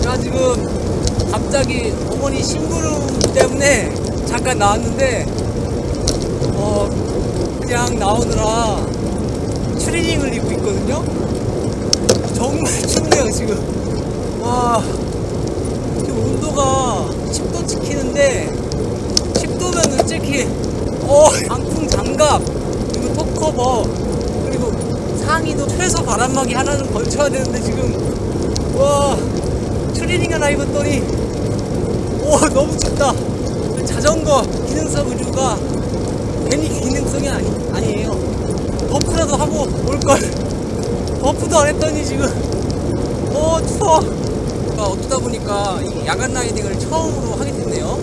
제가 지금 갑자기 어머니 심부름 때문에 잠깐 나왔는데 어 그냥 나오느라 추리닝을 입고 있거든요. 정말 춥네요 지금. 와 지금 온도가 10도 찍히는데 10도면 솔직히 어 방풍 장갑 그리고 톱커버 그리고 상의도 최소 바람막이 하나는 걸쳐야 되는데 지금 와 추리닝 하나 입었더니 오 너무 춥다. 자전거 기능성 의류가 괜히 기능성이 아니, 아니에요. 버프라도 하고 올걸. 버프도 안 했더니 지금 어 추워. 그러니까 어쩌다 보니까 이 야간 라이딩을 처음으로 하게 됐네요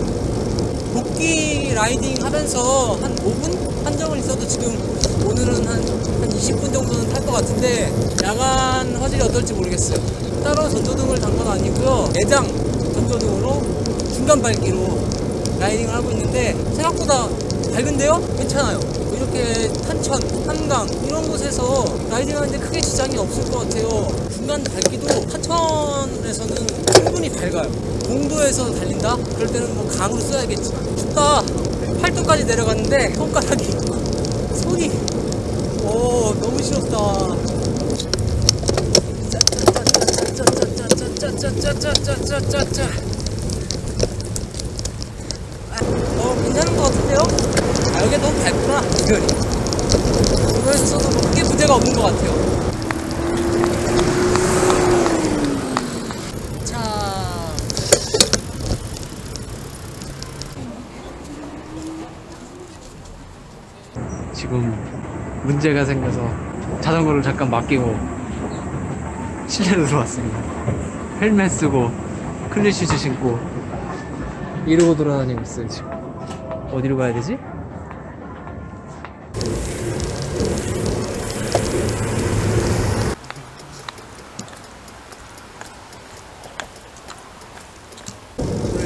복귀 라이딩 하면서 한 5분 한정을 있어도 지금 오늘은 한, 한 20분 정도는 탈 것 같은데 야간 화질이 어떨지 모르겠어요. 따로 전조등을 단 건 아니고요. 내장 전조등으로 중간 밝기로 라이딩을 하고 있는데 생각보다 밝은데요? 괜찮아요. 이렇게 탄천, 한강 이런 곳에서 라이딩 하는데 크게 지장이 없을 것 같아요. 중간 밝기도 하천에서는 충분히 밝아요. 공도에서 달린다? 그럴 때는 뭐 강으로 써야겠지만 춥다. 8도까지 내려갔는데 손가락이 손이 오 너무 싫었다. 짜짜짜짜짜짜짜짜짜짜짜짜짜 어 괜찮은 것 같은데요? 아 여기 너무 밝구나 특별히 이거에서 써도 뭐 크게 문제가 없는 것 같아요 자 지금 문제가 생겨서 자전거를 잠깐 맡기고 실내로 들어왔습니다. 헬멧 쓰고 클리슈즈 신고 이러고 돌아다니고 있어요 지금. 어디로 가야 되지?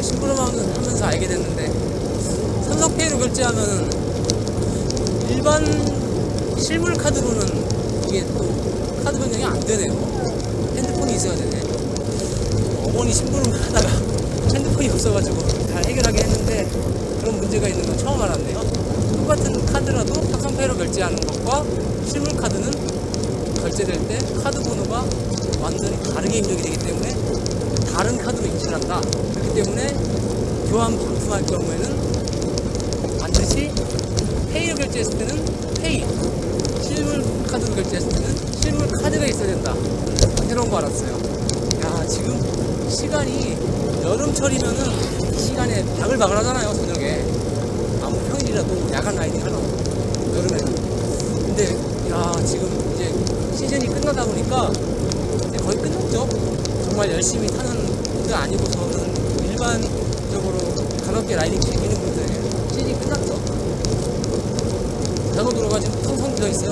심부름하면서 알게 됐는데 삼성페이로 결제하면 일반 실물 카드로는 이게 또 카드 변경이 안 되네요. 핸드폰이 있어야 되네. 어머니 심부름 하다가 핸드폰이 없어가지고 잘 해결하긴 했는데 그런 문제가 있는 건 처음 알았네요. 똑같은 카드라도 삼성페이로 결제하는 것과 실물 카드는 결제될 때 카드 번호가 완전히 다르게 입력이 되기 때문에 다른 카드로 한다. 그렇기 때문에 교환 반품할 경우에는 반드시 페이로 결제했을 때는 페이, 실물 카드로 결제했을 때는 실물 카드가 있어야 된다. 새로운 거 알았어요. 야, 지금 시간이 여름철이면은 이 시간에 바글바글 하잖아요, 저녁에. 아무 평일이라도 야간 라이딩 하러. 여름에는. 근데, 야, 지금 이제 시즌이 끝나다 보니까 이제 거의 끝났죠. 정말 열심히 타는 분들 아니고 저는 일반적으로 가볍게 라이딩 즐기는 분들 시즌이 끝났죠. 자전거 도로가 지금 텅텅 비어 있어요.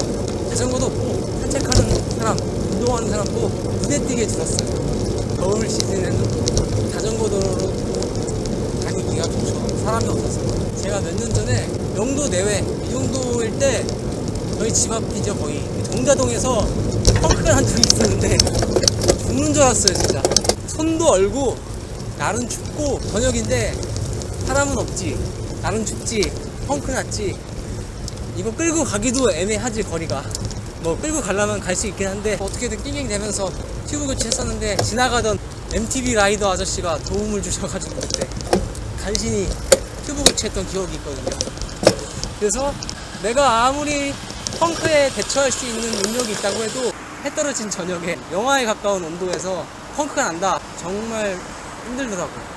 자전거도 없고 산책하는 사람, 운동하는 사람도 눈에 띄게 줄었어요. 겨울 시즌에는 자전거 도로로 다니기가 좋죠. 사람이 없어서. 제가 몇 년 전에 영도 내외 이 정도일 때 저희 집 앞이죠 거의 동자동에서 펑크가 한 적이 있었는데 죽는 줄 알았어요 진짜. 손도 얼고 날은 춥고 저녁인데 사람은 없지. 날은 춥지. 펑크 났지. 이거 끌고 가기도 애매하지 거리가 뭐 끌고 가려면 갈 수 있긴 한데 어떻게든 낑낑 대면서 튜브 교체했었는데 지나가던 MTV 라이더 아저씨가 도움을 주셔가지고 그때 간신히 튜브 교체했던 기억이 있거든요 그래서 내가 아무리 펑크에 대처할 수 있는 능력이 있다고 해도 해 떨어진 저녁에 영하에 가까운 온도에서 펑크가 난다. 정말 힘들더라고요